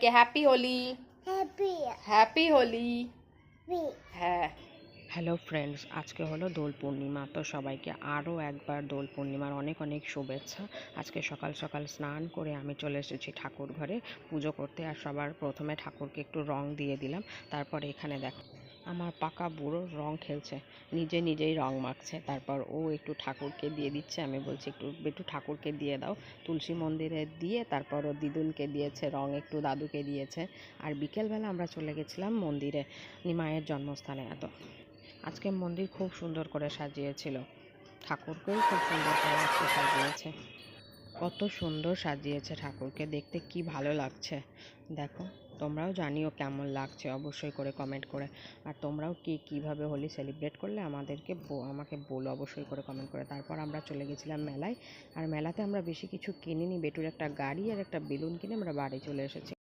সবাইকে happy Holi. Happy happy Holi. হ্যাঁ। Hello friends আজকে হলো দোল পূর্ণিমা তো সবাইকে আরও একবার দোল পূর্ণিমার অনেক অনেক শুভেচ্ছা। আজকে সকাল সকাল স্নান করে আমি চলে এসেছি ঠাকুর ঘরে পুজো করতে। আর সবার প্রথমে ঠাকুরকে একটু রং দিয়ে দিলাম তারপরে এখানে দেখো। আমার পাকা বুড়ো রং খেলছে, নিজে নিজেই রং মাখছে। তারপর ও একটু ঠাকুরকে দিয়ে দিচ্ছে, আমি বলছি, একটু একটু ঠাকুরকে দিয়ে দাও। তুলসী মন্দিরে দিয়ে তারপর ও দিদুনকে দিয়েছে, রং একটু দাদুকে দিয়েছে। আর বিকেলবেলা আমরা চলে গেছিলাম মন্দিরে নিমায়ের জন্মস্থানে। এত, আজকে মন্দির খুব সুন্দর করে সাজিয়েছিল। ঠাকুরকেও খুব সুন্দর করে সাজিয়েছে। কত সুন্দর সাজিয়েছে ঠাকুরকে, দেখতে কি ভালো লাগছে। দেখো, তোমরাও জানিও কেমন লাগছে অবশ্যই করে কমেন্ট করে। আর তোমরাও কি কীভাবে হোলি সেলিব্রেট করলে আমাদেরকে আমাকে বলো অবশ্যই করে কমেন্ট করে। তারপর আমরা চলে গেছিলাম মেলায়, আর মেলাতে আমরা বেশি কিছু কিনিনি। বেটুর একটা গাড়ি আর একটা বেলুন কিনে আমরা বাড়ি চলে এসেছি।